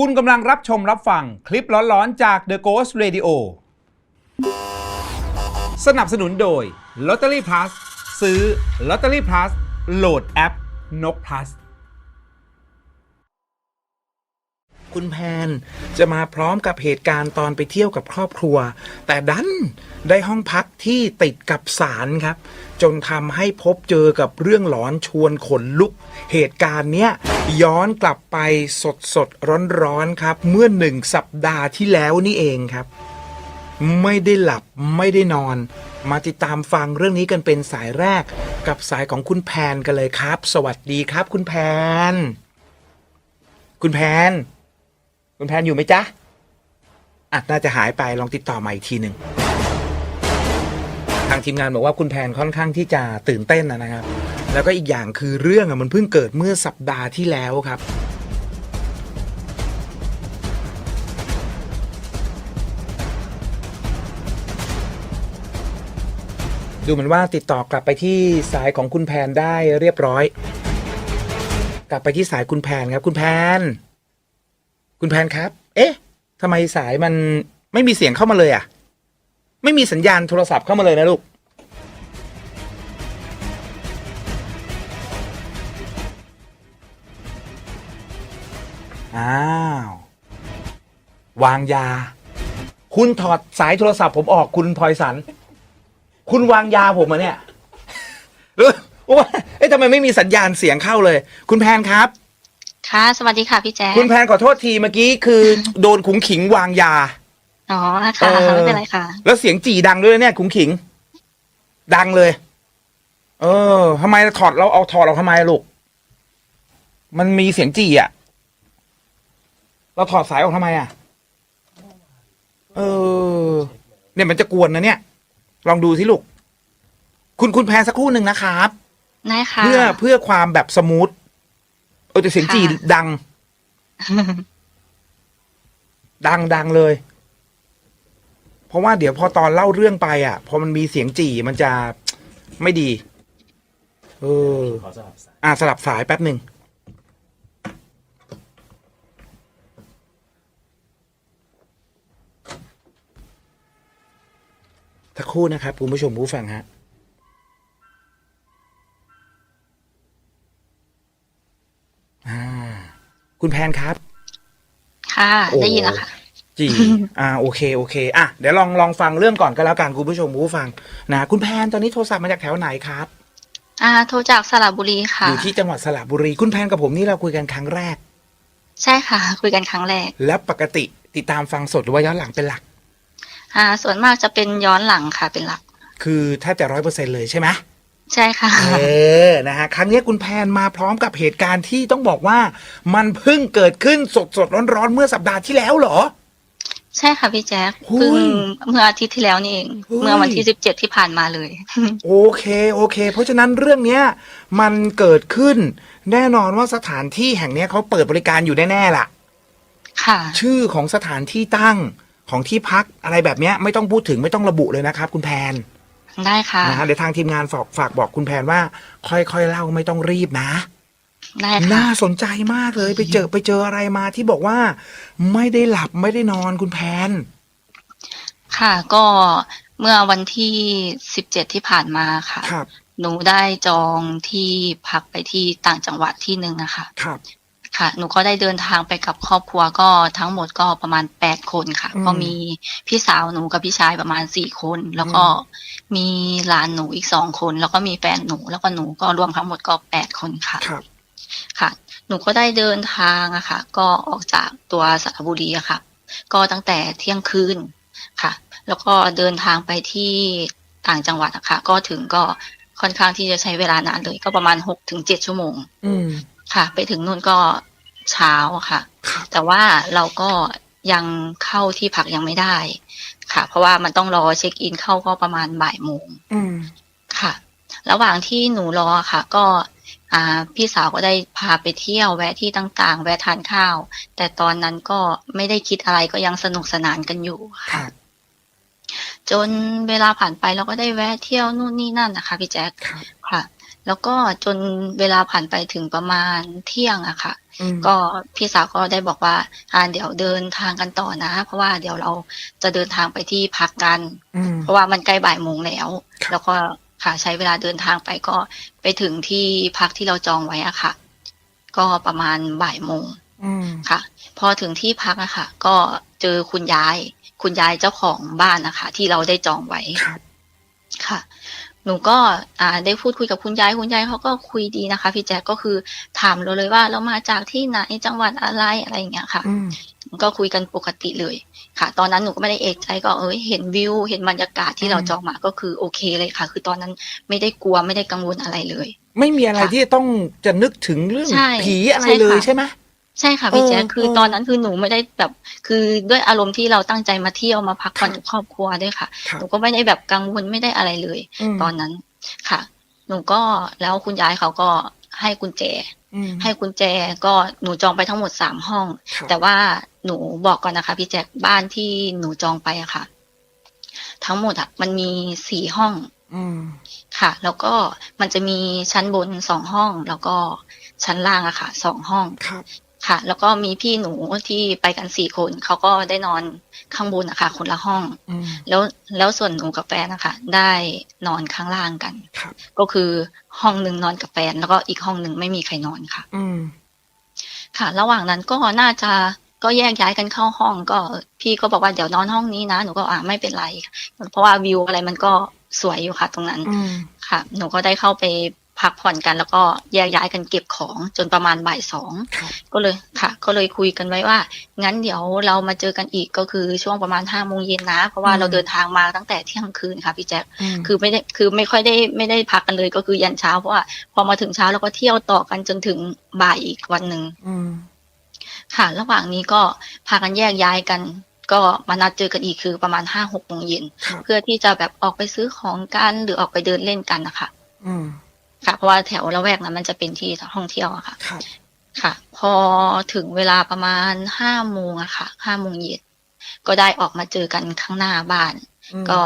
คุณกำลังรับชมรับฟังคลิปร้อนๆจาก The Ghost Radio สนับสนุนโดย Lottery Plus ซื้อ Lottery Plus โหลดแอปนก plus คุณแพน จะมาพร้อมกับเหตุการณ์ตอนไปเที่ยวกับครอบครัว แต่ดันได้ห้องพักที่ติดกับศาลครับ จนทำให้พบเจอกับเรื่องหลอนชวนขนลุก เหตุการณ์เนี้ยย้อนกลับไปสดสดร้อนร้อนครับ เมื่อหนึ่งสัปดาห์ที่แล้วนี่เองครับ ไม่ได้หลับไม่ได้นอน มาติดตามฟังเรื่องนี้กันเป็นสายแรก กับสายของคุณแพนกันเลยครับ สวัสดีครับ คุณแพนคุณแพน คุณแพนอยู่ไหมจ๊ะอะน่าจะหายไปลองติดต่อมาอีกทีหนึ่งทางทีมงานบอกว่าคุณแพนค่อนข้างที่จะตื่นเต้นนะครับ แล้วก็อีกอย่างคือเรื่องมันเพิ่งเกิดเมื่อสัปดาห์ที่แล้วครับ ดูเหมือนว่าติดต่อกลับไปที่สายของคุณแพนได้เรียบร้อย กลับไปที่สายคุณแพนครับคุณแพน คุณแพนครับ เอ๊ะทำไมสายมันไม่มีเสียงเข้ามาเลยอะ ไม่มีสัญญาณโทรศัพท์เข้ามาเลยนะลูก อ้าว วางยา คุณถอดสายโทรศัพท์ผมออกคุณพลอยสัน คุณวางยาผมอะเนี่ยหรือว่าเอ๊ะทำไมไม่มีสัญญาณเสียงเข้าเลย คุณแพนครับ ค่ะ สวัสดีค่ะพี่แจ๊คคุณแพนขอโทษทีเมื่อกี้คือ โดนขุงขิงวางยา อ๋อค่ะเออ ไม่เป็นไรค่ะ แล้วเสียงจีดังด้วยนะเนี่ยขุงขิง ดังเลย เออทำไมถอดเราเอาถอดเราทำไมอะลูกมันมีเสียงจีอะ เราถอดสายออกทำไมอะ เออ เนี่ยมันจะกวนนะเนี่ย ลองดูสิลูก คุณคุณแพนสักครู่หนึ่งนะครับ ได้ค่ะเพื่อเพื่อความแบบสมูทเออแต่เสียงจีค่ะดัง ดังดังเลย เพราะว่าเดี๋ยวพอตอนเล่าเรื่องไป อะ พอมันมีเสียงจีมันจะไม่ดี เอออ่าสลับสายแป๊บหนึ่งสักครู่นะครับ คุณผู้ชมผู้ฟังฮะ คุณแพนครับ ค่ะโอ้ได้ยินแล้วค่ะจีอ่าโอเคโอเค อะเดี๋ยวลองลองฟังเรื่องก่อนก็แล้วกันคุณผู้ชมผู้ฟังนะคุณแพนตอนนี้โทรศัพท์มาจากแถวไหนครับ อ่า โทรจากสระบุรีค่ะ อยู่ที่จังหวัดสระบุรี คุณแพนกับผมนี่เราคุยกันครั้งแรก ใช่ค่ะ คุยกันครั้งแรก แล้วปกติติดตามฟังสดหรือว่าย้อนหลังเป็นหลัก อ่า ส่วนมากจะเป็นย้อนหลังค่ะเป็นหลัก คือแทบจะร้อยเปอร์เซ็นเลยใช่ไหม ใช่ค่ะ เออ นะฮะ ครั้งนี้คุณแพนมาพร้อมกับเหตุการณ์ที่ต้องบอกว่า มันเพิ่งเกิดขึ้นสดสดร้อนร้อนๆเมื่อสัปดาห์ที่แล้วเหรอ ใช่ค่ะพี่แจ๊คหุ้ยเพิ่งเมื่ออาทิตย์ที่แล้วนี่เองหุ้ยเมื่อวันที่สิบเจ็ดที่ผ่านมาเลย โอเค โอเค เพราะฉะนั้นเรื่องเนี้ย มันเกิดขึ้น แน่นอนว่าสถานที่แห่งเนี้ยเขาเปิดบริการอยู่แน่ๆล่ะ ค่ะ ชื่อของสถานที่ตั้งของที่พักอะไรแบบเนี้ย ไม่ต้องพูดถึงไม่ต้องระบุเลยนะครับ คุณแพน ได้ค่ะ นะฮะเดี๋ยวทางทีมงานฝากฝากบอกคุณแพนว่า ค่อยๆเล่าไม่ต้องรีบนะ ได้ค่ะ น่าสนใจมากเลยไปเจอไปเจออะไรมาที่บอกว่า ไม่ได้หลับไม่ได้นอนคุณแพน ค่ะ ก็เมื่อวันที่สิบเจ็ดที่ผ่านมาค่ะ ครับหนูได้จองที่พักไปที่ต่างจังหวัดที่หนึ่งนะคะครับ ค่ะ หนูก็ได้เดินทางไปกับครอบครัวก็ทั้งหมดก็ประมาณแปดคนค่ะ อืมก็มีพี่สาวหนูกับพี่ชายประมาณสี่คน แล้วก็มีหลานหนูอีกสองคน แล้วก็มีแฟนหนูแล้วก็หนูก็รวมทั้งหมดก็แปดคนค่ะ ครับ ค่ะ หนูก็ได้เดินทางอะค่ะ ก็ออกจากตัวสระบุรีอะค่ะ ก็ตั้งแต่เที่ยงคืนค่ะ แล้วก็เดินทางไปที่ต่างจังหวัดอะค่ะ ก็ถึงก็ค่อนข้างที่จะใช้เวลานานเลย ก็ประมาณหกถึงเจ็ดชั่วโมง อืม ค่ะ ไปถึงนู่นก็เช้าค่ะครับแต่ว่าเราก็ยังเข้าที่พักยังไม่ได้ ค่ะ เพราะว่ามันต้องรอเช็คอินเข้าก็ประมาณบ่ายโมงอืมค่ะ ระหว่างที่หนูรอค่ะ ก็อ่าพี่สาวก็ได้พาไปเที่ยวแวะที่ต่างๆ แวะทานข้าว แต่ตอนนั้นก็ไม่ได้คิดอะไรก็ยังสนุกสนานกันอยู่คค่ะรับจนเวลาผ่านไปเราก็ได้แวะเที่ยวนู่นนี่นั่นนะคะพี่แจ๊คครับค่ะ แล้วก็จนเวลาผ่านไปถึงประมาณเที่ยงอะค่ะอืมก็พี่สาวก็ได้บอกว่าอ่าเดี๋ยวเดินทางกันต่อนะ เพราะว่าเดี๋ยวเราจะเดินทางไปที่พักกันอืมเพราะว่ามันใกล้บ่ายโมงแล้วครับแล้วก็ค่ะใช้เวลาเดินทางไปก็ไปถึงที่พักที่เราจองไว้อะค่ะ ก็ประมาณบ่ายโมงอืมค่ะ พอถึงที่พักอะค่ะ ก็เจอคุณยาย คุณยายเจ้าของบ้านนะคะ ที่เราได้จองไว้ครับค่ะ หนูก็อ่าได้พูดคุยกับคุณยายคุณยายเขาก็คุยดีนะคะพี่แจ๊คก็คือถามเราเลยว่าเรามาจากที่ไหนจังหวัดอะไรอะไรอย่างเงี้ยค่ะอืมก็คุยกันปกติเลยค่ะ ตอนนั้นหนูก็ไม่ได้เอกใจก็เอ้ยเห็นวิว เห็นบรรยากาศที่เราจองมาก็คือโอเคเลยค่ะ คือตอนนั้นไม่ได้กลัวไม่ได้กังวลอะไรเลย ไม่มีอะไรค่ะที่จะต้องจะนึกถึงเรื่องใช่ผีอะไรใช่เลยค่ะใช่ไหม ใช่ค่ะพี่แจ๊คเออคือเออตอนนั้นคือหนูไม่ได้แบบ คือด้วยอารมณ์ที่เราตั้งใจมาเที่ยวมาพักผ่อนค่ะกับครอบครัวด้วยค่ะครับหนูก็ไม่ได้แบบกังวลไม่ได้อะไรเลยมตอนนั้นค่ะ หนูก็แล้วคุณยายเขาก็ให้กุญแจอืมให้กุญแจก็หนูจองไปทั้งหมดสามห้องครับแต่ว่าหนูบอกก่อนนะคะพี่แจ๊คบ้านที่หนูจองไปอะค่ะ ทั้งหมดอะมันมีสี่ห้องอืมค่ะ แล้วก็มันจะมีชั้นบนสองห้องแล้วก็ชั้นล่างอะค่ะสองห้อง ครับค่ะ แล้วก็มีพี่หนูที่ไปกันสี่คนเขาก็ได้นอนข้างบนอะค่ะคนละห้องอืมแล้วแล้วส่วนหนูกับแฟนนะคะได้นอนข้างล่างกัน ครับ ก็คือห้องหนึ่งนอนกับแฟน แล้วก็อีกห้องหนึ่งไม่มีใครนอนค่ะ อืม ค่ะ ระหว่างนั้นก็น่าจะก็แยกย้ายกันเข้าห้องก็ พี่ก็บอกว่าเดี๋ยวนอนห้องนี้นะหนูก็อ่าไม่เป็นไร เพราะว่าวิวอะไรมันก็สวยอยู่ค่ะ ตรงนั้น อืม ค่ะ หนูก็ได้เข้าไป พักผ่อนกัน แล้วก็แยกย้ายกันเก็บของจนประมาณบ่ายสองครับก็เลยค่ะ ก็เลยคุยกันไว้ว่า งั้นเดี๋ยวเรามาเจอกันอีกก็คือช่วงประมาณห้าโมงเย็นนะ เพราะว่าอืมเราเดินทางมาตั้งแต่เที่ยงคืนค่ะพี่แจ๊คมคือไม่ได้คือไม่ค่อยได้ไม่ได้พักกันเลยก็คือยันเช้าเพราะว่าพอมาถึงเช้าเราก็เที่ยวต่อกันจนถึงบ่ายอีกวันหนึ่งอืมค่ะ ระหว่างนี้ก็พากันแยกย้ายกันก็มานัดเจอกันอีกคือประมาณห้าหกโมงเย็นครับเพื่อที่จะแบบออกไปซื้อของกันหรือออกไปเดินเล่นกันนะคะอืม ค่ะ เพราะว่าแถวละแวกนั้นมันจะเป็นที่ท่องเที่ยวอะค่ะ ครับ ค่ะ พอถึงเวลาประมาณห้าโมงอะค่ะห้าโมงเย็นก็ได้ออกมาเจอกันข้างหน้าบ้าน อืม ก็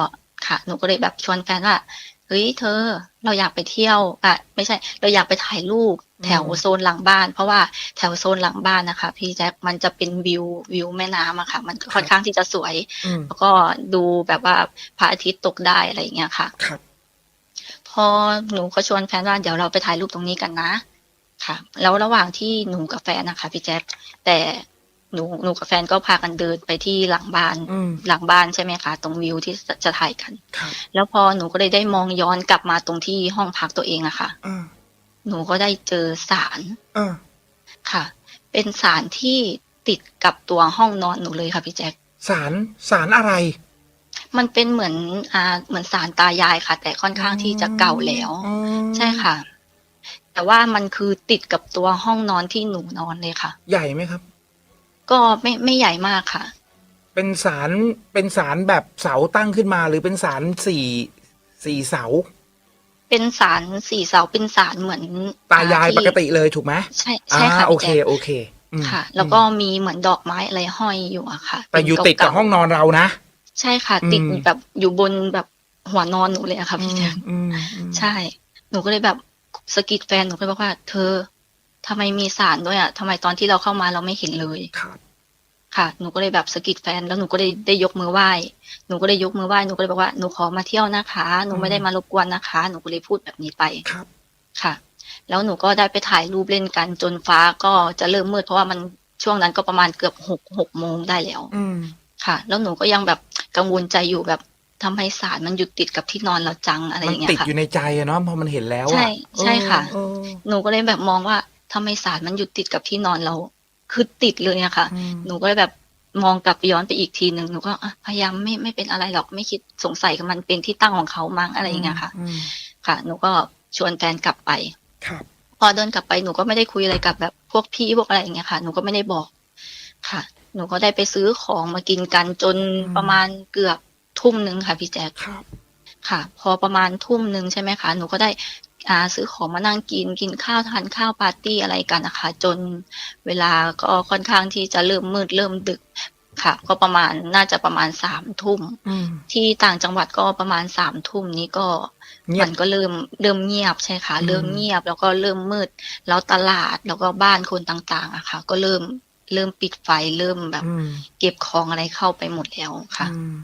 ค่ะ หนูก็เลยแบบชวนแฟนว่าเฮ้ยเธอ เราอยากไปเที่ยวอะไม่ใช่ เราอยากไปถ่ายรูปแถวโซนหลังบ้าน เพราะว่าแถวโซนหลังบ้านนะคะ พี่แจ๊คมันจะเป็นวิววิวแม่น้ำอะค่ะ มันค่อนข้างที่จะสวย อืมแล้วก็ดูแบบว่าพระอาทิตย์ตกได้อะไรอย่างเงี้ยค่ะ ครับ พอหนูก็ชวนแฟนว่าเดี๋ยวเราไปถ่ายรูปตรงนี้กันนะ ค่ะ แล้วระหว่างที่หนูกับแฟนนะคะพี่แจ๊คแต่หนูหนูกับแฟนก็พากันเดินไปที่หลังบ้านอืมหลังบ้านใช่ไหมคะ ตรงวิวที่จะจะถ่ายกันครับแล้วพอหนูก็เลยได้มองย้อนกลับมาตรงที่ห้องพักตัวเองอะค่ะอ่าหนูก็ได้เจอสารอ่าค่ะ เป็นสารที่ติดกับตัวห้องนอนหนูเลยค่ะพี่แจ๊คสารสารอะไร มันเป็นเหมือนอ่าเหมือนสารตายายค่ะ แต่ค่อนข้างที่จะเก่าแล้วอืมใช่ค่ะ แต่ว่ามันคือติดกับตัวห้องนอนที่หนูนอนเลยค่ะ ใหญ่ไหมครับ ก็ไม่ไม่ใหญ่มากค่ะ เป็นสารเป็นสารแบบเสาตั้งขึ้นมา หรือเป็นสารสี่สี่เสา เป็นสารสี่เสาเป็นสารเหมือนตายายที่ปกติเลยถูกไหมใช่ใช่ค่ะอ่าโอพี่เคแจ๊คโอเคอืมค่ะ แล้วก็มีเหมือนดอกไม้อะไรห้อยอยู่อะค่ะแต่อยู่ติดกับเป็นเาๆห้องนอนเรานะ ใช่ค่ะ ติดอืมแบบอยู่บนแบบหัวนอนหนูเลยอะค่ะพี่แจ๊คอืมอืมใช่ หนูก็เลยแบบสะกิดแฟนหนูก็เลยบอกว่า เธอทำไมมีสารด้วยอะทำไมตอนที่เราเข้ามาเราไม่เห็นเลยครับค่ะ หนูก็เลยแบบสะกิดแฟน แล้วหนูก็ได้ได้ยกมือไหว้ หนูก็ได้ยกมือไหว้ หนูก็เลยบอกว่า หนูขอมาเที่ยวนะคะ หนูไม่ได้มารบกวนนะคะ หนูก็เลยพูดแบบนี้ไป ครับ ค่ะ แล้วหนูก็ได้ไปถ่ายรูปเล่นกันจนฟ้าก็จะเริ่มมืดเพราะว่ามันช่วงนั้นก็ประมาณเกือบหกหกโมงได้แล้ว อืมค่ะ แล้วหนูก็ยังแบบ กังวลใจอยู่แบบทำให้สารมันหยุดติดกับที่นอนเราจังอะไรอมันย่างเงี้ติดยค่ะอยู่ในใจอะเนาะพอมันเห็นแล้วอะใช่ใช่ค่ะเออหนูก็เลยแบบมองว่าทำไมสารมันหยุดติดกับที่นอนเรา คือติดเลยอะค่ะเออหนูก็เลยแบบมองกลับย้อนไปอีกทีหนึ่งหนูก็อะพยายามไม่ไม่เป็นอะไรหรอกไม่คิดสงสัยกับมันเป็นที่ตั้งของเขามั้งอะไรอย่างเงี้ยค่ะอืมค่ะ หนูก็ชวนแฟนกลับไปครับพอเดินกลับไปหนูก็ไม่ได้คุยอะไรกับแบบพวกพี่พวกอะไรอย่างเงี้ยค่ะ หนูก็ไม่ได้บอกค่ะ หนูก็ได้ไปซื้อของมากินกันจนประมาณเกือบทุ่มหนึ่งค่ะพี่แจ๊คครับค่ะ พอประมาณทุ่มหนึ่งใช่ไหมคะ หนูก็ได้อ่าซื้อของมานั่งกินกินข้าวทานข้าวปาร์ตี้อะไรกันนะคะ จนเวลาก็ค่อนข้างที่จะเริ่มมืดเริ่มดึกค่ะ ก็ประมาณน่าจะประมาณสามทุ่มอืมที่ต่างจังหวัดก็ประมาณสามทุ่มนี้ก็เงียบมันก็เริ่มเริ่มเงียบใช่ค่ะอืมเริ่มเงียบแล้วก็เริ่มมืด แล้วตลาดแล้วก็บ้านคนต่างๆอะค่ะ ก็เริ่ม เริ่มปิดไฟเริ่มแบบอืมเก็บของอะไรเข้าไปหมดแล้วค่ะอืม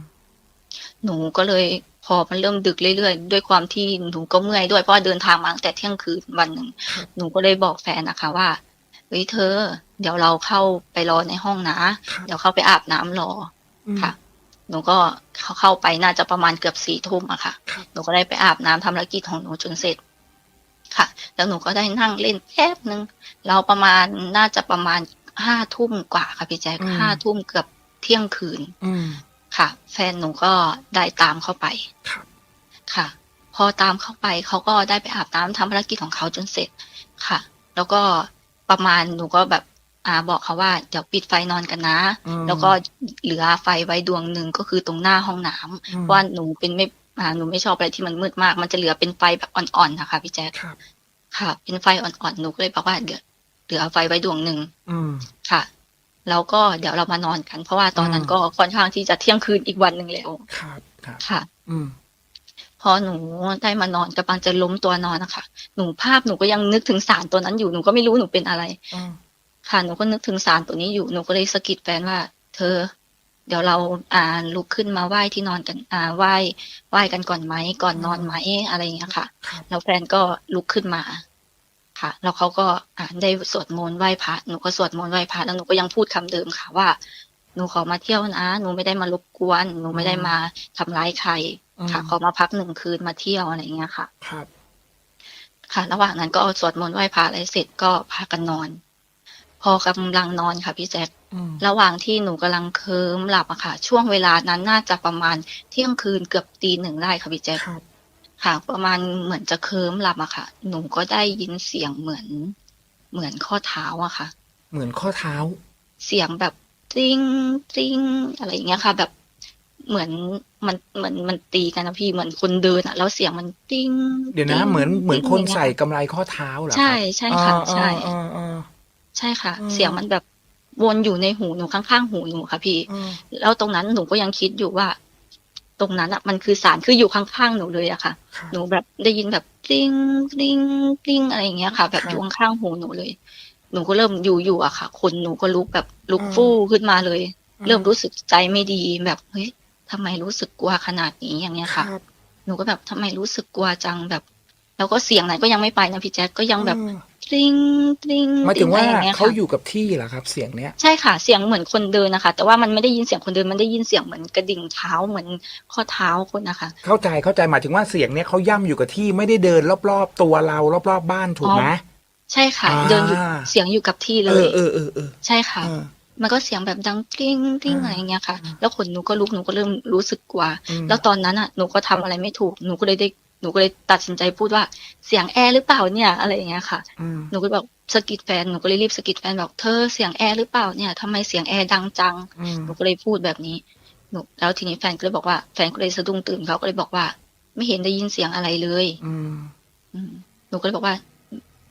หนูก็เลยพอมันเริ่มดึกเรื่อยๆ ด้วยความที่หนูก็เมื่อยด้วยเพราะว่าเดินทางมาตั้งแต่เที่ยงคืนวันหนึ่งครับหนูก็เลยบอกแฟนนะคะว่าเฮ้ยเธอ เดี๋ยวเราเข้าไปรอในห้องนะครับเดี๋ยวเข้าไปอาบน้ำรออืมค่ะ หนูก็เข้าเข้าไปน่าจะประมาณเกือบสี่ทุ่มอะค่ะครับหนูก็ได้ไปอาบน้ำทำภารกิจของหนูจนเสร็จ ค่ะ แล้วหนูก็ได้นั่งเล่นแป๊บนึงเราประมาณน่าจะประมาณ ห้าทุ่มกว่าค่ะพี่แจ๊คอืมห้าทุ่มเกือบเที่ยงคืนอืมค่ะ แฟนหนูก็ได้ตามเข้าไปครับค่ะ พอตามเข้าไปเขาก็ได้ไปอาบน้ำทำภารกิจของเขาจนเสร็จค่ะ แล้วก็ประมาณหนูก็แบบอ่าบอกเขาว่าเดี๋ยวปิดไฟนอนกันนะอืมแล้วก็เหลือไฟไว้ดวงหนึ่งก็คือตรงหน้าห้องน้ำอืมเพราะว่าหนูเป็นไม่อ่าหนูไม่ชอบอะไรที่มันมืดมาก มันจะเหลือเป็นไฟแบบอ่อนๆนะคะพี่แจ๊คครับค่ะ เป็นไฟอ่อนๆหนูก็เลยบอกว่าเดี๋ยว เหลือไฟไว้ดวงหนึ่งอืมค่ะ แล้วก็เดี๋ยวเรามานอนกัน เพราะว่าตอนนั้นอืมก็ค่อนข้างที่จะเที่ยงคืนอีกวันหนึ่งแล้วครับครับค่ะ อืมพอหนูได้มานอนกำลังจะล้มตัวนอนนะคะหนูภาพหนูก็ยังนึกถึงสารตัวนั้นอยู่หนูก็ไม่รู้หนูเป็นอะไรอืมค่ะหนูก็นึกถึงสารตัวนี้อยู่หนูก็เลยสะกิดแฟนว่า เธอ เดี๋ยวเราอ่าลุกขึ้นมาไหว้ที่นอนกัน อ่าไหว้ไหว้กันก่อนไหมก่อนนอนไหมอะไรอย่างเงี้ยค่ะครับแล้วแฟนก็ลุกขึ้นมา ค่ะ แล้วเขาก็อ่าได้สวดมนต์ไหว้พระหนูก็สวดมนต์ไหว้พระแล้วหนูก็ยังพูดคำเดิมค่ะว่า หนูขอมาเที่ยวนะ หนูไม่ได้มารบกวน หนูไม่ได้มาทำร้ายใครค่ะ ขอมาพักหนึ่งคืนมาเที่ยวอะไรอย่างเงี้ยค่ะครับค่ะ ระหว่างนั้นก็สวดมนต์ไหว้พระอะไรเสร็จก็พากันนอน พอกำลังนอนค่ะพี่แจ๊คอืมระหว่างที่หนูกำลังเคลิ้มหลับอะค่ะ ช่วงเวลานั้นน่าจะประมาณเที่ยงคืนเกือบตีหนึ่งได้ค่ะพี่แจ๊ค ครับค่ะ ประมาณเหมือนจะเคลิ้มหลับอะค่ะ หนูก็ได้ยินเสียงเหมือน เหมือนข้อเท้าอะค่ะ เหมือนข้อเท้า เสียงแบบติ้งติ้งอะไรอย่างเงี้ยค่ะ แบบเหมือนมันเหมือนมันตีกันนะพี่เหมือนคนเดินอะแล้วเสียงมันติ้งเดี๋ยวนะติ้งเหมือนเหมือนติ้งคนย่างงี้ยใส่กำไรข้อเท้าเหรอครับใช่ใช่ค่ะอ่าใช่อ่าอ่าใช่ค่ะอืมเสียงมันแบบวนอยู่ในหูหนูข้างๆหูหนูค่ะพี่อ่าแล้วตรงนั้นหนูก็ยังคิดอยู่ว่า ตรงนั้นอะมันคือสารคืออยู่ข้างๆหนูเลยอะค่ะครับหนูแบบได้ยินแบบกริ้งกริ้งกริ้งอะไรอย่างเงี้ยค่ะ แบบครับอยู่ข้างๆหูหนูเลย หนูก็เริ่มอยู่อยู่อะค่ะคนหนูก็ลุกแบบลุกอืมฟู่ขึ้นมาเลยอืมเริ่มรู้สึกใจไม่ดีแบบเฮ้ยทำไมรู้สึกกลัวขนาดนี้อย่างเงี้ยคค่ะรับหนูก็แบบทำไมรู้สึกกลัวจังแบบ แล้วก็เสียงไหนก็ยังไม่ไปนะพี่แจ๊คก็ยังแบบ อืมกริ้งกริ้งหมายถึงว่าอะไรอย่เงี้ยเขาค่ะอยู่กับที่เหรอครับ เสียงเนี้ยใช่ค่ะเสียงเหมือนคนเดินนะคะ แต่ว่ามันไม่ได้ยินเสียงคนเดินมันได้ยินเสียงเหมือนกระดิ่งเท้าเหมือนข้อเท้าคนนะคะ เข้าใจเข้าใจหมายถึงว่าเสียงเนี้ยเขาย่ำอยู่กับที่ไม่ได้เดินรอบๆตัวเรารอบๆบ้านถูกไหมใช่ค่ะอ่าเดินอยู่เสียงอยู่กับที่เลเอยอเออเออเออใช่ค่ะเออมันก็เสียงแบบดังกริ้งกริ้งอ่าอะไรอย่างเงี้ยค่ะ แล้วขนหนูก็ลุกหนูก็เริ่มรู้สึกกลัวอืมแล้วตอนนั้นอะหนูก็ทำอะไรไม่ถูกหนูก็เลยได้ หนูก็เลยตัดสินใจพูดว่าเสียงแอร์หรือเปล่าเนี่ย อะไรอย่างเงี้ยค่ะอืมหนูก็บอกสะกิดแฟนหนูก็เลยรีบสะกิดแฟนบอกเธอเสียงแอร์หรือเปล่าเนี่ยทำไมเสียงแอร์ดังจังอืมหนูก็เลยพูดแบบนี้หนูแล้วทีนี้แฟนก็เลยบอกว่าแฟนก็เลยสะดุ้งตื่นเขาก็เลยบอกว่า ไม่เห็นได้ยินเสียงอะไรเลยอืมอืมหนูก็เลยบอกว่า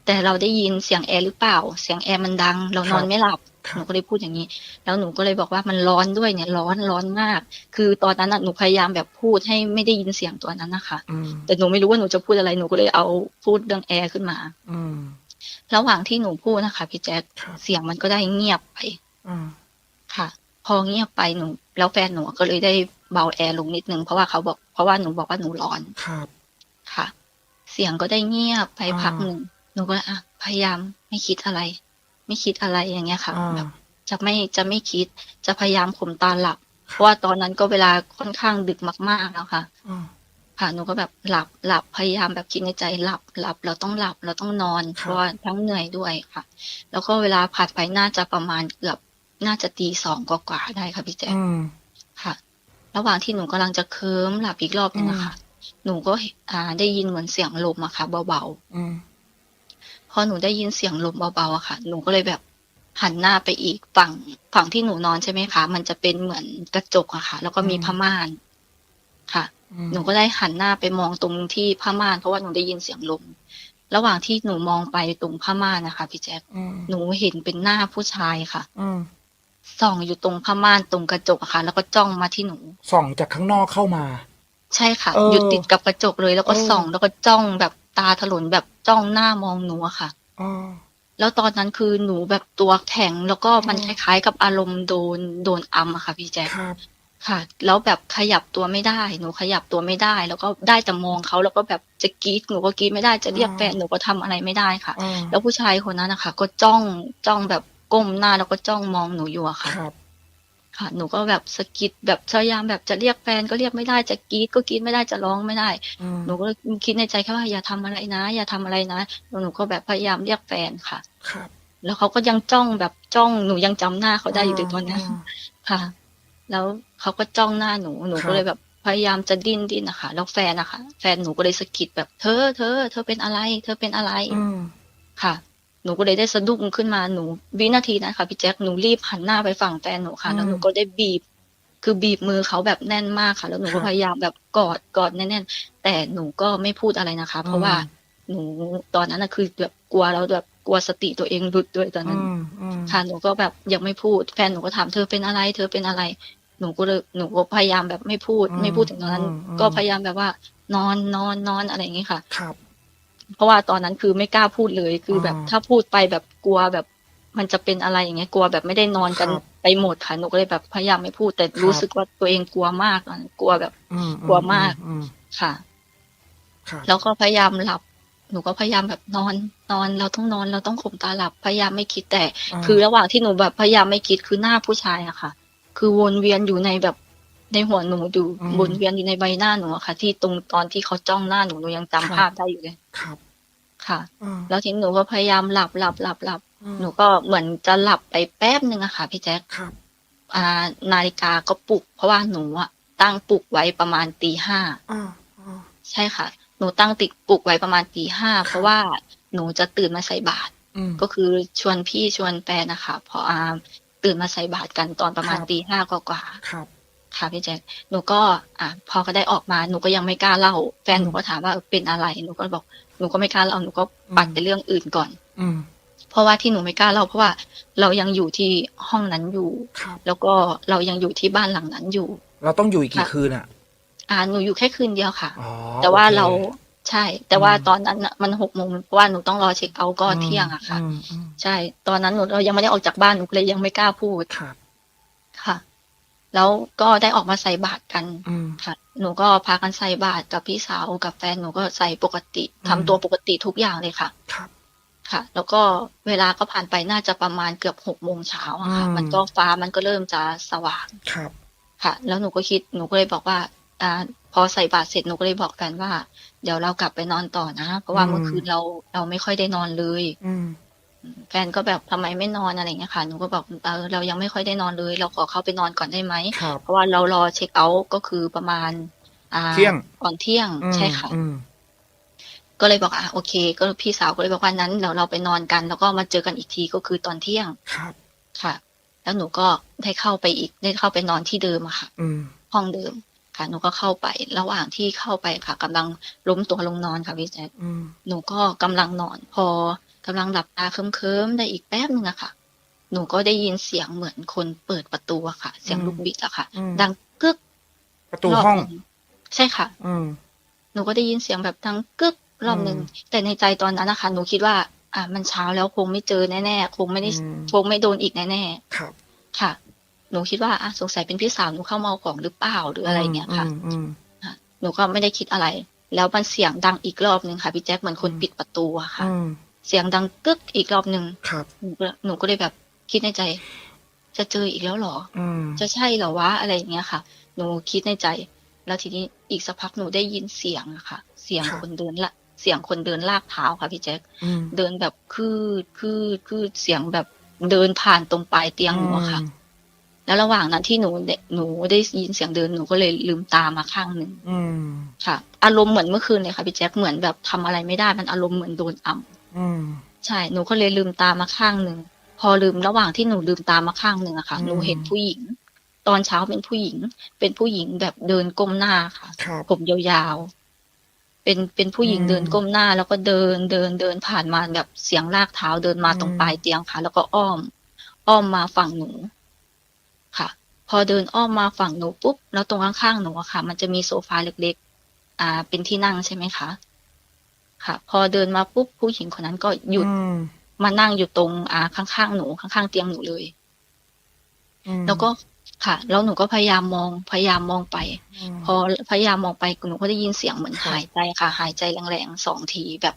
แต่เราได้ยินเสียงแอร์หรือเปล่า เสียงแอร์มันดัง เรานอนไม่หลับค หรันูบก็เลยพูดอย่างนี้ แล้วหนูก็เลยบอกว่ามันร้อนด้วยเนี่ย ร้อนร้อนมาก คือตอนนั้นน่ะหนูพยายามแบบพูดให้ไม่ได้ยินเสียงตัวนั้นนะคะอืมแต่หนูไม่รู้ว่าหนูจะพูดอะไรหนูก็เลยเอาพูดเรื่องแอร์ขึ้นมาอืมระหว่างที่หนูพูดนะคะพี่แจ๊คครับเสียงมันก็ได้เงียบไปอืมค่ะ พอเงียบไปหนู แล้วแฟนหนูก็เลยได้เบาแอร์ลงนิดนึงเพราะว่าเขาบอกเพราะว่าหนูบอกว่าหนูร้อนครับค่ะ เสียงก็ได้เงียบไปอ่าพักหนึ่งหนูก็อะพยายามไม่คิดอะไร ไม่คิดอะไรอย่างเงี้ยค่ะอ่าแบบจะไม่จะไม่คิดจะพยายามข่มตาหลับ เพราะว่าตอนนั้นก็เวลาค่อนข้างดึกมากๆแล้วค่ะอืมค่ะหนูก็แบบหลับหลับพยายามแบบคิดในใจหลับหลับเราต้องหลับเราต้องนอนครับเพราะว่าทั้งเหนื่อยด้วยค่ะ แล้วก็เวลาผ่านไปน่าจะประมาณเกือบน่าจะตีสองกว่าๆได้ค่ะพี่แจ๊คอืมค่ะ ระหว่างที่หนูกำลังจะเคลิ้มหลับอีกรอบนึงนะคะหนูก็อ่าได้ยินเหมือนเสียงลมอะค่ะเบาอืมๆพ อหนูได้ยินเสียงลมเบาๆอะค่ะ หนูก็เลยแบบหันหน้าไปอีกฝั่งฝั่งที่หนูนอนใช่ไหมคะ มันจะเป็นเหมือนกระจกอะค่ะ แล้วก็มีผ้าม่านค่ะอืมหนูก็ได้หันหน้าไปมองตรงที่ผ้าม่าน เพราะว่าหนูได้ยินเสียงลม ระหว่างที่หนูมองไปตรงผ้าม่านนะคะพี่แจ๊คอืมหนูเห็นเป็นหน้าผู้ชายค่ะอืมส่องอยู่ตรงผ้าม่านตรงกระจกอะค่ะ แล้วก็จ้องมาที่หนู ส่องจากข้างนอกเข้ามา ใช่ค่ะเอออยู่ติดกับกระจกเลยแล้วก็เออส่องแล้วก็จ้องแบบ ตาถลนแบบจ้องหน้ามองหนูอะค่ะอ๋อแล้วตอนนั้นคือหนูแบบตัวแข็งแล้วก็มันอืคมล้ายๆ กับอารมณ์โดนโดนอัมอะค่ะ พี่แจ๊คครับค่ะ แล้วแบบขยับตัวไม่ได้ หนูขยับตัวไม่ได้ แล้วก็ได้แต่มองเขาแล้วก็แบบจะกรีดหนูก็กรีดไม่ได้จะเรียกแฟนหนูก็ทำอะไรไม่ได้ค่ะอ๋อแล้วผู้ชายคนนั้นนะคะก็จ้องจ้องแบบก้มหน้าแล้วก็จ้องมองหนูอยู่อะค่ะ ครับค่ะ หนูก็แบบสะกิดแบบพยายามแบบจะเรียกแฟนก็เรียกไม่ได้จะกรีดก็กรีดไม่ได้จะร้องไม่ได้อืมหนูก็คิดในใจแค่ว่าอย่าทำอะไรนะ อย่าทำอะไรนะแล้วหนูก็แบบพยายามเรียกแฟนค่ะครับแล้วเขาก็ยังจ้องแบบจ้องหนูยังจำหน้าเขาได้อยู่ในตอนนั้นอ๋อค่ะ แล้วเขาก็จ้องหน้าหนูหนูครับก็เลยแบบพยายามจะดิ้นดิ้นนะคะแล้วแฟนนะคะแฟนหนูก็เลยสะกิดแบบเธอเธอเธอเป็นอะไร เธอเป็นอะไรอืมค่ะ หนูก็เลยได้สะดุ้งขึ้นมาหนูวินาทีนั้นค่ะพี่แจ๊คหนูรีบหันหน้าไปฝั่งแฟนหนูค่ะ แล้วหนูก็ได้บีบ คือบีบมือเขาแบบแน่นมากค่ะ แล้วหนูก็พยายามแบบกอดกอดแน่นๆแต่หนูก็ไม่พูดอะไรนะคะ เพราะว่าหนูตอนนั้นนะคือแบบกลัวแล้วแบบกลัวสติตัวเองหลุดด้วยตอนนั้นอืมอืมค่ะหนูก็แบบยังไม่พูด แฟนหนูก็ถามเธอเป็นอะไร เธอเป็นอะไร หนูก็เลยหนูก็พยายามแบบไม่พูดอืมไม่พูดถึงตอนนั้นอืมอืมก็พยายามแบบว่านอนนอนนอนอะไรอย่างงี้ค่ะครับ เพราะว่าตอนนั้นคือไม่กล้าพูดเลยคือแบบอ่าถ้าพูดไปแบบกลัวแบบมันจะเป็นอะไรอย่างเงี้ยกลัวแบบไม่ได้นอนกันครับไปหมดค่ะหนูก็เลยแบบพยายามไม่พูดแต่ครับรู้สึกว่าตัวเองกลัวมากตอนนั้นกลัวแบบอืมกลัวมากอืมค่ะครับแล้วก็พยายามหลับ หนูก็พยายามแบบนอนนอนเราต้องนอนเราต้องข่มตาหลับ พยายามไม่คิดแต่าคือระหว่างที่หนูแบบพยายามไม่คิดคือหน้าผู้ชายอะค่ะ คือวนเวียนอยู่ในแบบ ในหัวหนูดูอืมวนเวียนอยู่ในใบหน้าหนูอะค่ะ ที่ตรงตอนที่เขาจ้องหน้าหนูหนูยังจำครับภาพได้อยู่เลยครับค่ะ อ่าแล้วทีนี้หนูก็พยายามหลับหลับหลับหลับ อืมหนูก็เหมือนจะหลับไปแป๊บหนึ่งอะค่ะพี่แจ๊คครับ อ่า นาฬิกาก็ปลุก เพราะว่าหนูอะตั้งปลุกไว้ประมาณตีห้าอ่าอ่า ใช่ค่ะ หนูตั้งติดปลุกไว้ประมาณตีห้าครับเพราะว่าหนูจะตื่นมาใส่บาตรอืม ก็คือชวนพี่ชวนแฟนนะคะพออาตื่นมาใส่บาตรกันตอนประมาณครับ ตีห้ากว่าครับๆ ค่ะพี่แจ๊คหนูก็อะพอก็ได้ออกมาหนูก็ยังไม่กล้าเล่า แฟนอืมหนูก็ถามว่าเออเป็นอะไรหนูก็บอกหนูก็ไม่กล้าเล่าหนูก็ปัดอืมไปเรื่องอื่นก่อน อืมเพราะว่าที่หนูไม่กล้าเล่าเพราะว่าเรายังอยู่ที่ห้องนั้นอยู่ครับแล้วก็เรายังอยู่ที่บ้านหลังนั้นอยู่ เราต้องอยู่อีกกี่ค่ะคืนอะ อ่าหนูอยู่แค่คืนเดียวค่ะอ๋อแต่ว่าโอคเราใช่ แต่ว่าอืมตอนนั้นน่ะมันหกโมงเพราะว่าหนูต้องรอเช็คเอาท์ก็เที่ยงอะค่ะอืมอืมใช่ ตอนนั้นหนูเรายังไม่ได้ออกจากบ้านหนูก็เลยยังไม่กล้าพูดครับค่ะ แล้วก็ได้ออกมาใส่บาตรกันอืมค่ะ หนูก็พากันใส่บาตรกับพี่สาวกับแฟนหนูก็ใส่ปกติอืมทำตัวปกติทุกอย่างเลยค่ะครับค่ะ แล้วก็เวลาก็ผ่านไปน่าจะประมาณเกือบหกโมงเช้าอะค่ะอืมมันก็ฟ้ามันก็เริ่มจะสว่างครับ ค่ะ แล้วหนูก็คิดหนูก็เลยบอกว่า อ่า พอใส่บาตรเสร็จหนูก็เลยบอกแฟนว่า เดี๋ยวเรากลับไปนอนต่อนะ เพราะว่าอืมเมื่อคืนเราเราไม่ค่อยได้นอนเลย อืม แฟนก็แบบทำไมไม่นอนอะไรอย่างเงี้ยค่ะหนูก็บอกเออเรายังไม่ค่อยได้นอนเลย เราขอเข้าไปนอนก่อนได้ไหมครับเพราะว่าเรารอเช็คเอาท์ก็คือประมาณ อ่าเที่ยงก่อนเที่ยงอืมใช่ค่ะอืมก็เลยบอกอะโอเค ก็พี่สาวก็เลยบอกว่านั้นเดี๋ยวเราไปนอนกัน แล้วก็มาเจอกันอีกทีก็คือตอนเที่ยงครับ ค่ะ แล้วหนูก็ได้เข้าไปอีกได้เข้าไปนอนที่เดิมอะค่ะอืมห้องเดิมค่ะหนูก็เข้าไป ระหว่างที่เข้าไปค่ะกำลังล้มตัวลงนอนค่ะพี่แจ๊คอืมหนูก็กำลังนอน พอ กำลังหลับตาเคลิ้มๆได้อีกแป๊บนึงอะค่ะ หนูก็ได้ยินเสียงเหมือนคนเปิดประตูอะค่ะ เสียงอืมลูกบิดอะค่ะ อืม ดังกึกประตูรบห้อง นึ่ใช่ค่ะ อืม หนูก็ได้ยินเสียงแบบดังกึกรอบหนึ่งอืม แต่ในใจตอนนั้นนะคะหนูคิดว่า อะมันเช้าแล้วคงไม่เจอแน่ๆคงไม่ได้อืมคงไม่โดนอีกแน่ครับๆค่ะ หนูคิดว่าอะสงสัยเป็นพี่สาวหนูเข้ามาเอาของหรือเปล่าหรืออะไรอย่างเงี้ยค่ะ อืมอืม หนูก็ไม่ได้คิดอะไร แล้วมันเสียงดังอีกรอบหนึ่งค่ะพี่แจ๊คเหมือนคนอืม ปิดประตูอะค่ะ อืม เสียงดังกึกอีกรอบหนึ่งครับหนูก็หนูก็เลยแบบคิดในใจ จะเจออีกแล้วเหรอ อืมจะใช่เหรอวะอะไรอย่างเงี้ยค่ะ หนูคิดในใจ แล้วทีนี้อีกสักพักหนูได้ยินเสียงอะค่ะ เสียงคนเดินละ เสียงคนเดินลากเท้าค่ะพี่แจ๊คอืมเดินแบบคืดคืดคืดเสียงแบบเดินผ่านตรงปลายเตียงหนูอะค่ะ แล้วระหว่างนั้นที่หนูได้หนูได้ยินเสียงเดินหนูก็เลยลืมตามาข้างหนึ่งอืมค่ะ อารมณ์เหมือนเมื่อคืนเลยค่ะพี่แจ๊คเหมือนแบบทำอะไรไม่ได้มันอารมณ์เหมือนโดนอัม อืม ใช่ หนูก็เลยลืมตามาข้างหนึ่ง พอลืมระหว่างที่หนูลืมตามาข้างหนึ่งอะค่ะ อืม หนูเห็นผู้หญิง ตอนเช้าเป็นผู้หญิง เป็นผู้หญิงแบบเดินก้มหน้าค่ะ ครับ ผมยาวๆ เป็นเป็นผู้หญิงอืมเดินก้มหน้า แล้วก็เดินเดินเดินผ่านมาแบบเสียงลากเท้าเดินมาอืมตรงปลายเตียงค่ะ แล้วก็อ้อม อ้อมมาฝั่งหนูพอเดินอ้อมมาฝั่งหนูปุ๊บแล้วตรงข้างๆหนูอะค่ะ มันจะมีโซฟาเล็กๆ อ่า เป็นที่นั่งใช่ไหมคะ ค่ะ พอเดินมาปุ๊บผู้หญิงคนนั้นก็หยุดอืมมานั่งอยู่ตรง อ่า ข้างๆหนูข้างๆเตียงหนูเลยอืมแล้วก็ค่ะ แล้วหนูก็พยายามมองพยายามมองไปมพอพยายามมองไปหนูก็ได้ยินเสียงเหมือนครับหายใจค่ะ หายใจแรงๆสองทีแบบ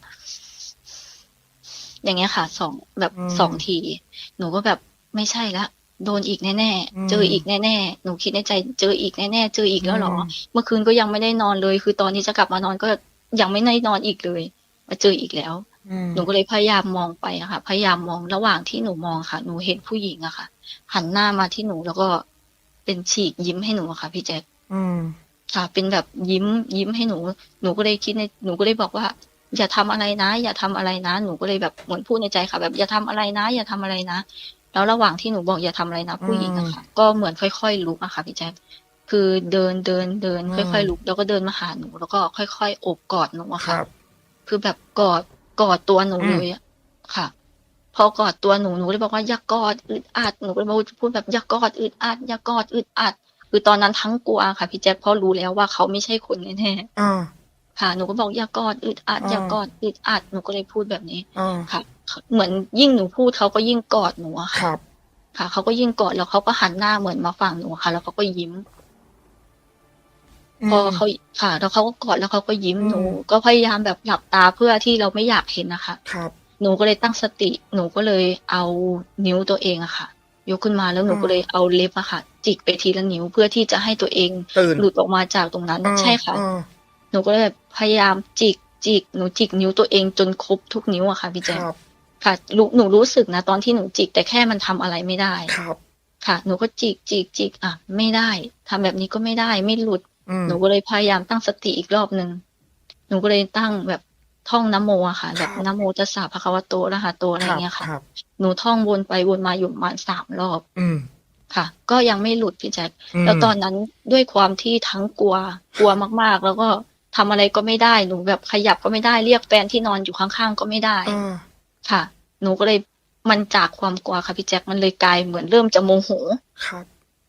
อย่างเงี้ยค่ะสองแบบสองที หนูก็แบบไม่ใช่ละโดนอีกแน่ๆ เจออีกแน่ๆ หนูคิดในใจ เจออีกแน่ๆ เจออีกแล้วเหรอ เมื่อคืนก็ยังไม่ได้นอนเลย คือตอนนี้จะกลับมานอนก็ยังไม่ได้นอนอีกเลย มาเจออีกแล้วอืมหนูก็เลยพยายามมองไปอะค่ะ พยายามมองระหว่างที่หนูมองค่ะ หนูเห็นผู้หญิงอะค่ะ หันหน้ามาที่หนูแล้วก็เป็นฉีกยิ้มให้หนูอะค่ะ พี่แจ๊คอืมค่ะ เป็นแบบยิ้มยิ้มให้หนู หนูก็เลยคิดในหนูก็เลยบอกว่า อย่าทำอะไรนะ อย่าทำอะไรนะ หนูก็เลยแบบเหมือนพูดในใจค่ะ แบบอย่าทำอะไรนะ อย่าทำอะไรนะ แล้วระหว่างที่หนูบอกอย่าทำอะไรนะ ผู้หญิงอะค่ะ ก็เหมือนค่อยๆลุกอะค่ะ พี่แจ๊คคือเดินเดินเดิน ค่อยๆลุกแล้วก็เดินมาหาหนูแล้วก็ค่อย ๆ โอบกอดหนูอะคค่ะรับ คือแบบกอดกอดตัวหนูอืมเลยอะค่ะ พอกอดตัวหนูหนูก็เลยบอกว่าอย่ากอดอึดอัดหนูก็เลยพูดแบบอย่ากอดอึดอัดอย่ากอดอึดอัดคือตอนนั้นทั้งกลัวค่ะพี่แจ๊คเพราะรู้แล้วว่าเขาไม่ใช่คนแน่อ่าๆค่ะหนูก็บอกอย่ากอดอึดอัดอ่าอย่ากอดอึดอัดหนูก็เลยพูดแบบนี้อ่าค่ะ เหมือนยิ่งหนูพูดเขาก็ยิ่งกอดหนูอะคค่ะรับค่ะเขาก็ยิ่งกอดแล้วเขาก็หันหน้าเหมือนมาฝั่งหนูค่ะ แล้วเขาก็ยิ้ม พอเขาค่ะ แล้วเขาก็กอดแล้วเขาก็ยิ้มอืมหนูก็พยายามแบบหลับตาเพื่อที่เราไม่อยากเห็นนะคะ ครับ หนูก็เลยตั้งสติหนูก็เลยเอานิ้วตัวเองอะค่ะ ยกขึ้นมาแล้วหนูอืมก็เลยเอาเล็บอะค่ะ จิกไปทีละนิ้วเพื่อที่จะให้ตัวเองตื่นหลุดออกมาจากตรงนั้นอ่าใช่ค่ะอ่าหนูก็เลยแบบพยายามจิกจิกหนูจิกนิ้วตัวเองจนครบทุกนิ้วอะค่ะพี่คแจ๊ครับค่ะรู้หนูรู้สึกนะตอนที่หนูจิกแต่แค่มันทำอะไรไม่ได้ครับ ค่ะ หนูก็จิกจิกจิกอะ ไม่ได้ทำแบบนี้ก็ไม่ได้ไม่หลุดอืม หนูก็เลยพยายามตั้งสติอีกรอบหนึ่งหนูก็เลยตั้งแบบท่องนะโมอะค่ะ แบบนะโมตัสสะภะคะวะโตอะระหะโตอะไรอย่างเงี้ยค่ะรับหนูท่องวนไปวนมาอยู่ประมาณสามรอบอืมค่ะ ก็ยังไม่หลุดพี่แจ๊คมแล้วตอนนั้นด้วยความที่ทั้งกลัว กลัวมากๆ แล้วก็ทำอะไรก็ไม่ได้ หนูแบบขยับก็ไม่ได้ เรียกแฟนที่นอนอยู่ข้างๆก็ไม่ได้อ่าค่ะ หนูก็เลยมันจากความกลัวค่ะพี่แจ๊คมันเลยกลายเหมือนเริ่มจะโมโหครับ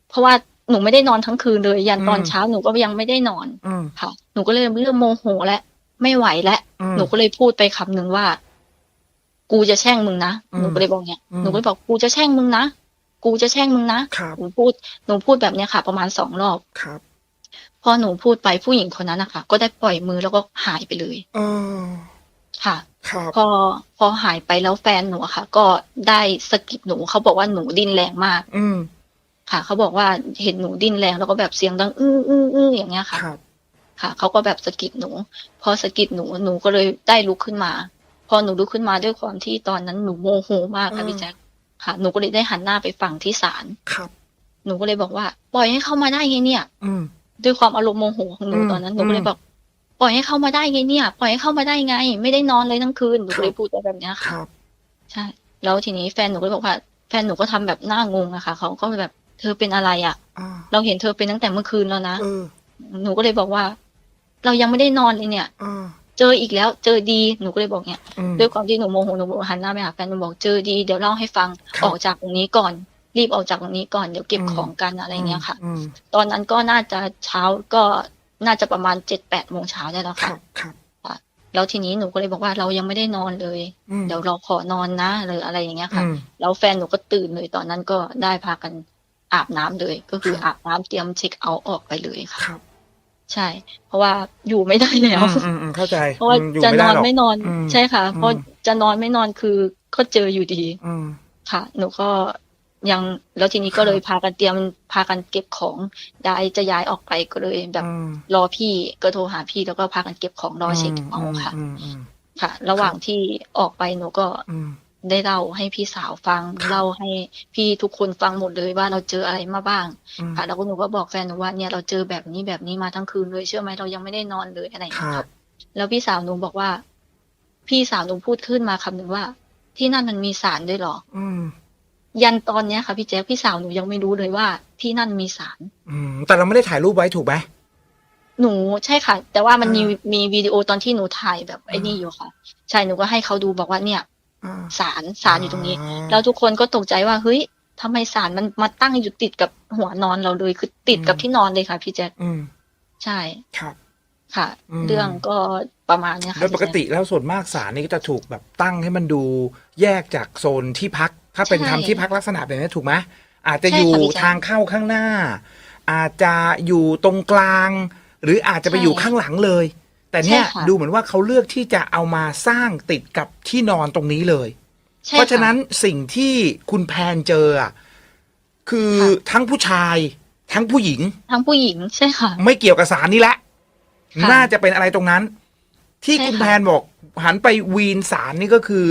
เพราะว่า หนูไม่ได้นอนทั้งคืนเลย ยันตอนอืมเช้าหนูก็ยังไม่ได้นอนอืมค่ะ หนูก็เลยเริ่มโมโหและไม่ไหวและอืมหนูก็เลยพูดไปคำหนึ่งว่า กูจะแช่งมึงนะอืมหนูก็เลยบอกเนี้ยอืมหนูก็เลยบอกกูจะแช่งมึงนะกูจะแช่งมึงนะครับหนูพูดหนูพูดแบบเนี้ยค่ะ ประมาณสองรอบครับพอหนูพูดไปผู้หญิงคนนั้นนะคะก็ได้ปล่อยมือแล้วก็หายไปเลยเออค่ะครับพอพอหายไปแล้วแฟนหนูอะค่ะ ก็ได้สะกิดหนูเขาบอกว่าหนูดิ้นแรงมาก อืม ค่ะ เขาบอกว่าเห็นหนูดิ้นแรงแล้วก็แบบเสียงดังอื้ออื้ออื้ออย่างเงี้ยค่ะ ครับ ค่ะเขาก็แบบสะกิดหนู พอสะกิดหนูหนูก็เลยได้ลุกขึ้นมา พอหนูลุกขึ้นมาด้วยความที่ตอนนั้นหนูโมโหมากค่ะอืมพี่แจ๊คค่ะ หนูก็เลยได้หันหน้าไปฝั่งที่ศาลครับ หนูก็เลยบอกว่า ปล่อยให้เข้ามาได้ไงเนี่ย อืม ด้วยความอารมณ์โมโหของหนูอืมตอนนั้นหนูก็เลอืยม บอกปล่อยให้เข้ามาได้ไงเนี่ย ปล่อยให้เข้ามาได้ไง ไม่ได้นอนเลยทั้งคืนหนูครัก็บเลยพูดไปแบบเนี้ยคค่ะ รับ ใช่ แล้วทีนี้แฟนหนูก็เลยบอกว่า แฟนหนูก็ทำแบบหน้างงอะค่ะเขาก็แบบ เธอเป็นอะไรอะอ่าเราเห็นเธอเป็นตั้งแต่เมื่อคืนแล้วนะเออหนูก็เลยบอกว่า เรายังไม่ได้นอนเลยเนี่ยอ่าเจออีกแล้ว เจอดีหนูก็เลยบอกเนี่ยอืมด้วยความที่หนูโมโหหนูหันหน้าไปหาแฟนหนูบอกเจอดีเดี๋ยวเล่าให้ฟังครับออกจากตรงนี้ก่อน รีบออกจากตรงนี้ก่อนเดี๋ยวเก็บอืมของกันอะไรเงี้ยค่ะอืมตอนนั้นก็น่าจะเช้าก็น่าจะประมาณเจ็ดแปดโมงเช้าได้แล้วครัค่ะบครับแล้วทีนี้หนูก็เลยบอกว่าเรายังไม่ได้นอนเลยอืมเดี๋ยวเราขอนอนนะหรืออะไรอย่างเงี้ยค่ะอืมแล้วแฟนหนูก็ตื่นเลยตอนนั้นก็ได้พากัน อาบน้ำเลย ก็คือครับอาบน้ำเตรียมเช็คเอาท์ออกไปเลยค่ะครับ ใช่ เพราะว่าอยู่ไม่ได้แล้วอืมอืมอืมเข้าใจ เพราะว่าอืมอยู่จะไม่นได้อนหรอกไม่นอนอืมใช่ค่ะ เพราะอืมจะนอนไม่นอนคือก็เจออยู่ดีอืมค่ะ หนูก็ยังแล้วทีนี้ก็เลยพากันเตรียมพากันเก็บของย้ายจะย้ายออกไปก็เลยแบบอืมรอพี่ก็โทรหาพี่แล้วก็พากันเก็บของรอเช็คเอาท์ค่ะอืมอืมค่ะ ระหว่างที่ออกไปหนูก็อืม ได้เล่าให้พี่สาวฟังครับเล่าให้พี่ทุกคนฟังหมดเลยว่าเราเจออะไรมาบ้างอืมค่ะแล้วก็หนูก็บอกแฟนหนูว่าเนี่ยเราเจอแบบนี้แบบนี้มาทั้งคืนเลยเชื่อไหมเรายังไม่ได้นอนเลยอะไรอย่างคเงี้ยรับแล้วพี่สาวหนูบอกว่า พี่สาวหนูพูดขึ้นมาคำหนึ่งว่า ที่นั่นมันมีศาลด้วยเหรอ อืมยันตอนเนี้ยค่ะพี่แจ๊คพี่สาวหนูยังไม่รู้เลยว่า ที่นั่นมีศาลอืม แต่เราไม่ได้ถ่ายรูปไว้ถูกไหมหนูใช่ค่ะ แต่ว่ามันมีอ่ามีวิดีโอตอนที่หนูถ่ายแบบไอ้นี่อยู่ค่ะ ใช่หนูก็ให้เขาดูบอกว่าเนี่ย อ่าศาลศาลอยู่ตรงนี้อ่าแล้วทุกคนก็ตกใจว่าเฮ้ยทำไมสารมันมาตั้งอยู่ติดกับหัวนอนเราเลยคือติดกับอืมที่นอนเลยค่ะ พี่แจ๊คอืมใช่ครับ ค่ะอืมเรื่องก็ประมาณเนี้ยค่ะโดยปกติพี่แจ๊คแล้วส่วนมากสารนี่ก็จะถูกแบบตั้งให้มันดูแยกจากโซนที่พัก ถ้าเป็นใช่ทำที่พักลักษณะแบบนี้ถูกไหมอาจจะใช่อยู่ค่ะพี่แจ๊คทางเข้าข้างหน้า อาจจะอยู่ตรงกลาง หรืออาจจะไปใช่อยู่ข้างหลังเลย แต่เนี่ยใช่ค่ะดูเหมือนว่าเขาเลือกที่จะเอามาสร้างติดกับที่นอนตรงนี้เลยใช่เพราะฉะค่นั้นสิ่งที่คุณแพนเจออะคือค่ะทั้งผู้ชายทั้งผู้หญิง ทั้งผู้หญิงใช่ค่ะ ไม่เกี่ยวกับสารนี้แหละค่ะน่าจะเป็นอะไรตรงนั้น ที่ใช่คุณค่ะแพนบอกหันไปวีนสารนี่ก็คือ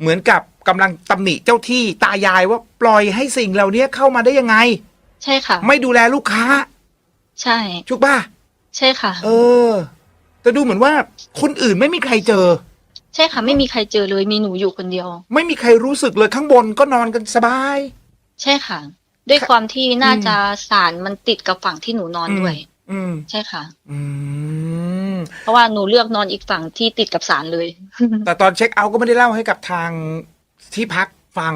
เหมือนกับกำลังตำหนิเจ้าที่ตายายว่าปล่อยให้สิ่งเหล่านี้เข้ามาได้ยังไง ใช่ค่ะ ไม่ดูแลลูกค้า ใช่ถูกป่ะใช่ค่ะ เออ แต่ดูเหมือนว่าคนอื่นไม่มีใครเจอ ใช่ค่ะ ไม่มีใครเจอเลยมีหนูอยู่คนเดียว ไม่มีใครรู้สึกเลยข้างบนก็นอนกันสบาย ใช่ค่ะ ด้วยค่ะความที่น่าอืมจะสารมันติดกับฝั่งที่หนูนอนด้วย อืม ใช่ค่ะ อืม เพราะว่าหนูเลือกนอนอีกฝั่งที่ติดกับสารเลย แต่ตอนเช็คเอาท์ก็ไม่ได้เล่าให้กับทางที่พักฟัง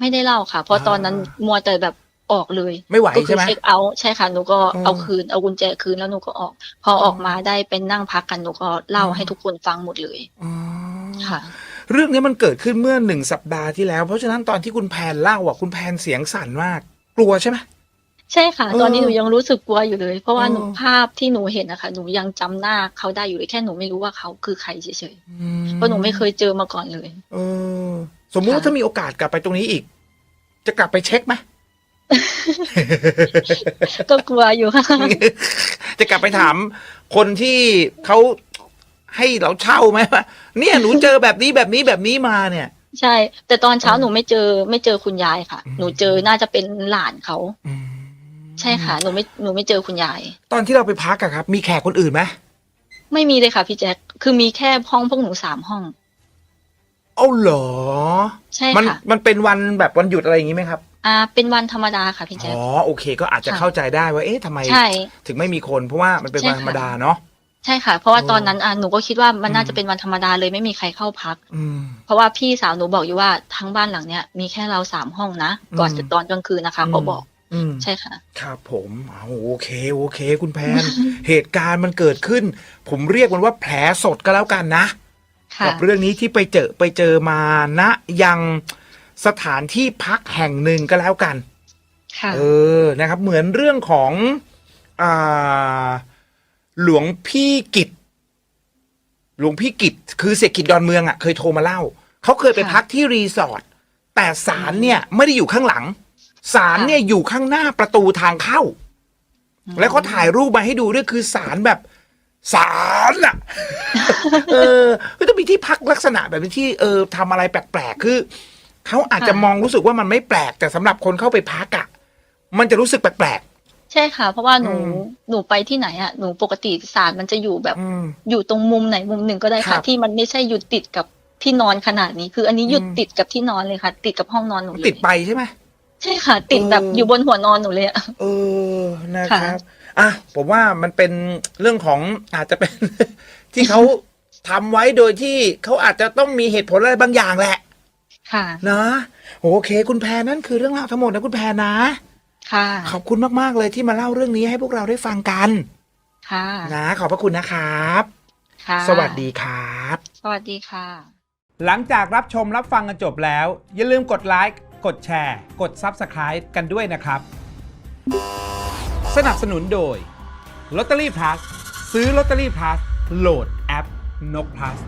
ไม่ได้เล่าค่ะ เพราะอ่าตอนนั้นมัวแต่แบบ ออกเลยไม่ไหวก็คืใช่ไหมเช็คเอาท์ใช่ค่ะหนูก็อืมเอาคืนเอากุญแจคืนแล้วหนูก็ออก พอออกมาได้เป็นนั่งพักกันหนูก็เล่าอืมให้ทุกคนฟังหมดเลยอ๋อค่ะ เรื่องนี้มันเกิดขึ้นเมื่อหนึ่งสัปดาห์ที่แล้ว เพราะฉะนั้นตอนที่คุณแพนเล่าอะคุณแพนเสียงสั่นมาก กลัวใช่ไหมใช่ค่ะเออตอนนี้หนูยังรู้สึกกลัวอยู่เลย เพราะว่าเออหนูภาพที่หนูเห็นนะคะหนูยังจำหน้าเขาได้อยู่เลยแค่หนูไม่รู้ว่าเขาคือใครเฉยๆเพราะหนูไม่เคยเจอมาก่อนเลยเออ สมมุติว่าค่ะถ้ามีโอกาสกลับไปตรงนี้อีก จะกลับไปเช็คไหม ก็กลัวอยู่ค่ะ จะกลับไปถามคนที่เขาให้เราเช่าไหมว่าเนี่ยหนูเจอแบบนี้แบบนี้แบบนี้มาเนี่ย ใช่ แต่ตอนเช้าเออหนูไม่เจอ ไม่เจอคุณยายค่ะอืมหนูเจอน่าจะเป็นหลานเขาอืมใช่ค่ะหนูไม่หนูไม่เจอคุณยาย ตอนที่เราไปพักอะครับ มีแขกคนอื่นไหมไม่มีเลยค่ะพี่แจ๊คคือมีแค่ห้องพวกหนูสามห้องเอ้าเหรอ ใช่มันค่ะมันเป็นวันแบบวันหยุดอะไรอย่างนี้ไหมครับ อ่า เป็นวันธรรมดาค่ะพี่แจ๊ค อ๋อโอเค ก็อาจจะค่ะเข้าใจได้ว่าเอ๊ะทำไม ใช่ ถึงไม่มีคนเพราะว่ามันเป็นใช่วันค่ะธรรมดาเนาะ ใช่ค่ะ เพราะว่าโอ้ตอนนั้นอะหนูก็คิดว่ามันน่าอืมจะเป็นวันธรรมดาเลยไม่มีใครเข้าพัก อืม เพราะว่าพี่สาวหนูบอกอยู่ว่าทั้งบ้านหลังเนี้ยมีแค่เราสามห้องนะ ก่อนอืมจะตอนกลางคืนนะคะเขาบอกอืม ใช่ค่ะ ครับผมเอาโอเคโอเค คุณแพน เหตุการณ์มันเกิดขึ้น ผมเรียกมันว่าแผลสดก็แล้วกันนะ ค่ะ กับเรื่องนี้ที่ไปเจอไปเจอมาณยัง สถานที่พักแห่งหนึ่งก็แล้วกัน ค่ะ เออ นะครับ เหมือนเรื่องของอ่าหลวงพี่กิจ หลวงพี่กิจ คือเสียกิจดอนเมืองอะ เคยโทรมาเล่า เขาเคยไปค่ะ พักที่รีสอร์ท แต่ศาลเนี่ยไม่ได้อยู่ข้างหลัง ศาลเนี่ยอยู่ข้างหน้าประตูทางเข้า แล้วเขาถ่ายรูปมาให้ดูด้วยคือศาลแบบศาลอะ เออก็จะมีที่พักลักษณะแบบนี้ที่เออทำอะไรแปลกๆ คือ เขาอาจจะค่ะมองรู้สึกว่ามันไม่แปลก แต่สำหรับคนเข้าไปพักอะ มันจะรู้สึกแปลกใช่ค่ะ เพราะว่าหนูอืมหนูไปที่ไหนอะหนูปกติศาลมันจะอยู่แบบๆอืมอยู่ตรงมุมไหนมุมหนึ่งก็ได้ครัค่ะบที่มันไม่ใช่อยู่ติดกับที่นอนขนาดนี้ คืออันนี้อยู่อืมติดกับที่นอนเลยค่ะ ติดกับห้องนอนหนูเลยติดไปใช่ไหมใช่ค่ะ ติดแบบเออออยู่บนหัวนอนหนูเลยอะเออนะค่ะครับอะผมว่ามันเป็นเรื่องของอาจจะเป็นที่เขาทำไว้โดยที่เขาอาจจะต้องมีเหตุผลอะไรบางอย่างแหละ ค่ะ นะโอเค คุณแพรนั่นคือเรื่องราวทั้งหมดนะคุณแพรนะ ค่ะ ขอบคุณมากๆเลยที่มาเล่าเรื่องนี้ให้พวกเราได้ฟังกันค่ะ นะขอบพระคุณนะครับ ค่ะ สวัสดีครับ สวัสดีค่ะ หลังจากรับชมรับฟังกันจบแล้ว อย่าลืมกดไลค์กดแชร์ กด Subscribe กันด้วยนะครับ สนับสนุนโดย Lottery Plus ซื้อ Lottery Plus โหลดแอปนก plus